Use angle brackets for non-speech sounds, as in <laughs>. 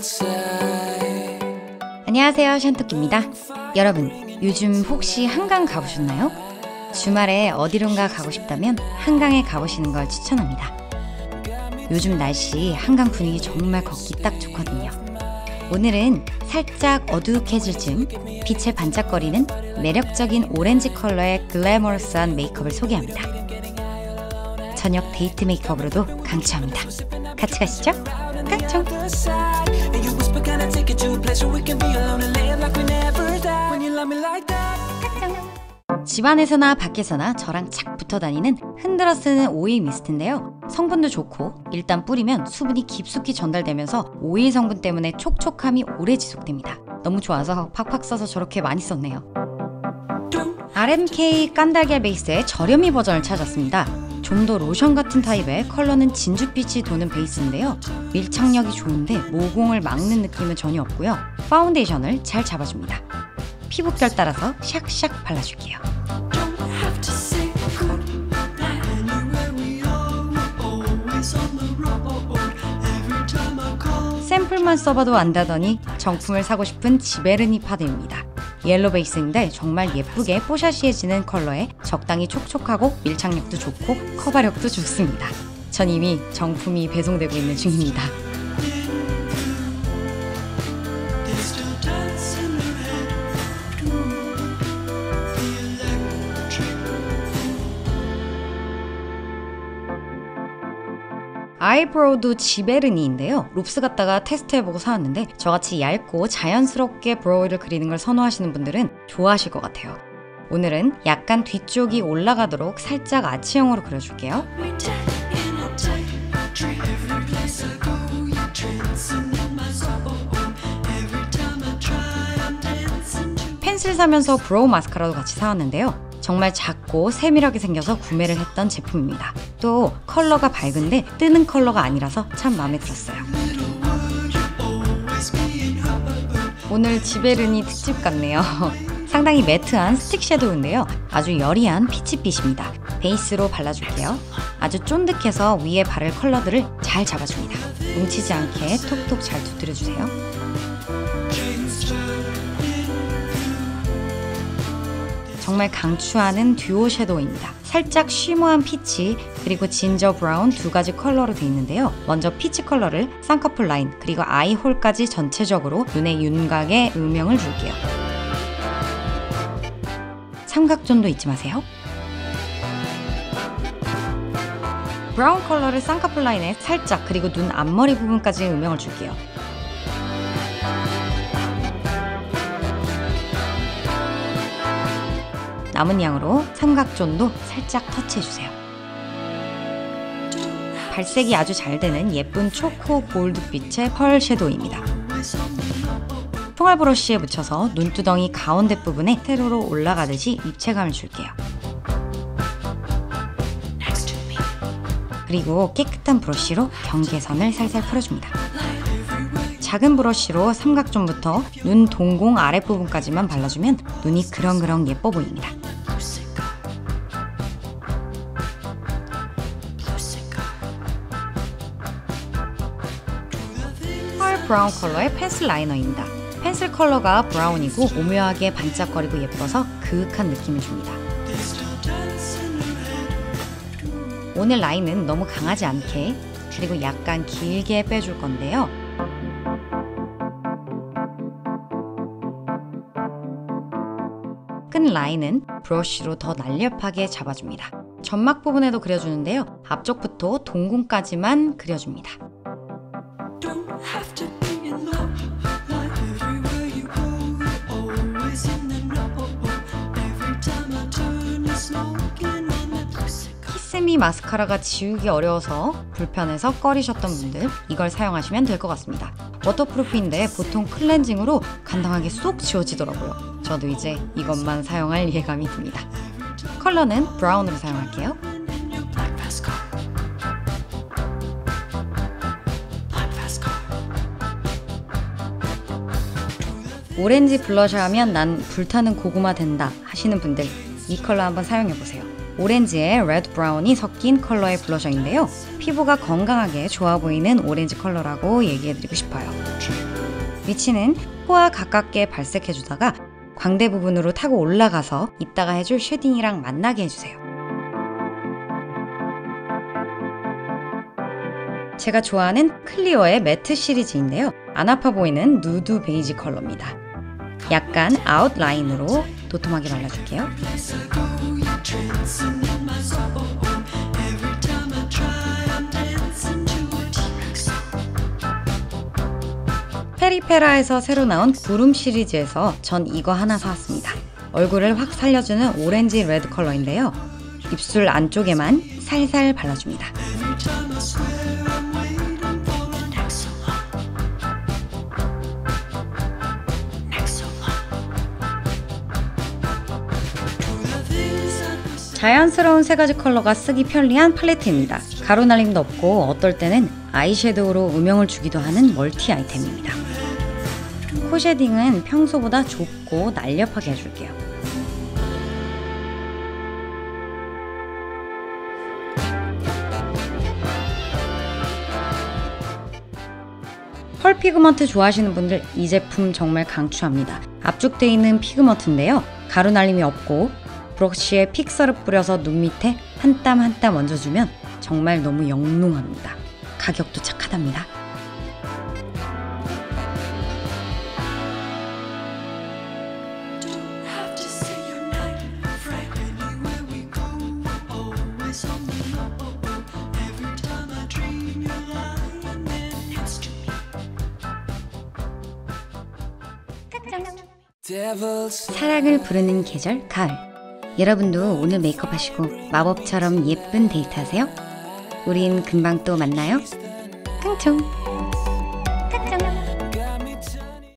Side. 안녕하세요 샨토끼입니다. 여러분 요즘 혹시 한강 가보셨나요? 주말에 어디론가 가고 싶다면 한강에 가보시는 걸 추천합니다. 요즘 날씨 한강 분위기 정말 걷기 딱 좋거든요. 오늘은 살짝 어둑해질 즈음 빛에 반짝거리는 매력적인 오렌지 컬러의 글래머러스한 메이크업을 소개합니다. 저녁 데이트 메이크업으로도 강추합니다. 같이 가시죠 that. 집안에서나 밖에서나 저랑 착 붙어 다니는 흔들어 쓰는 오일 미스트인데요. 성분도 좋고 일단 뿌리면 수분이 깊숙이 전달되면서 오일 성분 때문에 촉촉함이 오래 지속됩니다. 너무 좋아서 팍팍 써서 저렇게 많이 썼네요. RMK 깐달걀 베이스의 저렴이 버전을 찾았습니다. 좀 더 로션 같은 타입의 컬러는 진주빛이 도는 베이스인데요. 밀착력이 좋은데 모공을 막는 느낌은 전혀 없고요. 파운데이션을 잘 잡아줍니다. 피부결 따라서 샥샥 발라줄게요. 샘플만 써봐도 안다더니 정품을 사고 싶은 지베르니 파드입니다. 옐로 베이스인데 정말 예쁘게 뽀샤시해지는 컬러에 적당히 촉촉하고 밀착력도 좋고 커버력도 좋습니다. 전 이미 정품이 배송되고 있는 중입니다. 아이브로우도 지베르니인데요. 롭스 갖다가 테스트해보고 사왔는데 저같이 얇고 자연스럽게 브로우를 그리는 걸 선호하시는 분들은 좋아하실 것 같아요. 오늘은 약간 뒤쪽이 올라가도록 살짝 아치형으로 그려줄게요. 펜슬 사면서 브로우 마스카라도 같이 사왔는데요. 정말 작고 세밀하게 생겨서 구매를 했던 제품입니다. 또 컬러가 밝은데 뜨는 컬러가 아니라서 참 마음에 들었어요. 오늘 지베르니 특집 같네요. <laughs> 상당히 매트한 스틱 섀도우인데요. 아주 여리한 피치빛입니다. 베이스로 발라줄게요. 아주 쫀득해서 위에 바를 컬러들을 잘 잡아줍니다. 뭉치지 않게 톡톡 잘 두드려주세요. 정말 강추하는 듀오 섀도우입니다. 살짝 쉬머한 피치 그리고 진저 브라운 두 가지 컬러로 되어 있는데요. 먼저 피치 컬러를 쌍꺼풀 라인 그리고 아이홀까지 전체적으로 눈의 윤곽에 음영을 줄게요. 삼각존도 잊지 마세요. 브라운 컬러를 쌍꺼풀 라인에 살짝 그리고 눈 앞머리 부분까지 음영을 줄게요. 남은 양으로 삼각존도 살짝 터치해주세요. 발색이 아주 잘 되는 예쁜 초코 골드빛의 펄 섀도우입니다. 총알 브러쉬에 묻혀서 눈두덩이 가운데 부분에 세로로 올라가듯이 입체감을 줄게요. 그리고 깨끗한 브러쉬로 경계선을 살살 풀어줍니다. 작은 브러쉬로 삼각존부터 눈 동공 아랫부분까지만 발라주면 눈이 그렁그렁 예뻐 보입니다. 펄 브라운 컬러의 펜슬 라이너입니다. 펜슬 컬러가 브라운이고 오묘하게 반짝거리고 예뻐서 그윽한 느낌을 줍니다. 오늘 라인은 너무 강하지 않게 그리고 약간 길게 빼줄 건데요. 끈 라인은 브러쉬로 더 날렵하게 잡아줍니다. 점막 부분에도 그려주는데요. 앞쪽부터 동공까지만 그려줍니다. 키스미 마스카라가 지우기 어려워서 불편해서 꺼리셨던 분들 이걸 사용하시면 될 것 같습니다. 워터프루프인데 보통 클렌징으로 간단하게 쏙 지워지더라고요. 저도 이제 이것만 사용할 예감이 듭니다. 컬러는 브라운으로 사용할게요. 오렌지 블러셔 하면 난 불타는 고구마 된다 하시는 분들 이 컬러 한번 사용해 보세요. 오렌지에 레드 브라운이 섞인 컬러의 블러셔인데요. 피부가 건강하게 좋아 보이는 오렌지 컬러라고 얘기해드리고 싶어요. 위치는 코와 가깝게 발색해주다가 광대 부분으로 타고 올라가서 이따가 해줄 쉐딩이랑 만나게 해주세요. 제가 좋아하는 클리어의 매트 시리즈인데요. 안 아파 보이는 누드 베이지 컬러입니다. 약간 아웃라인으로 도톰하게 발라줄게요. 페리페라에서 새로 나온 구름 시리즈에서 전 이거 하나 사왔습니다. 얼굴을 확 살려주는 오렌지 레드 컬러인데요. 입술 안쪽에만 살살 발라줍니다. 자연스러운 세 가지 컬러가 쓰기 편리한 팔레트입니다. 가루 날림도 없고 어떨 때는 아이섀도우로 음영을 주기도 하는 멀티 아이템입니다. 코 쉐딩은 평소보다 좁고 날렵하게 해줄게요. 펄 피그먼트 좋아하시는 분들 이 제품 정말 강추합니다. 압축되어 있는 피그먼트인데요. 가루 날림이 없고 브러쉬에 픽서를 뿌려서 눈 밑에 한 땀 한 땀 얹어주면 정말 너무 영롱합니다. 가격도 착하답니다. 사랑을 부르는 계절 가을. 여러분도 오늘 메이크업 하시고 마법처럼 예쁜 데이트 하세요. 우린 금방 또 만나요. 깡총.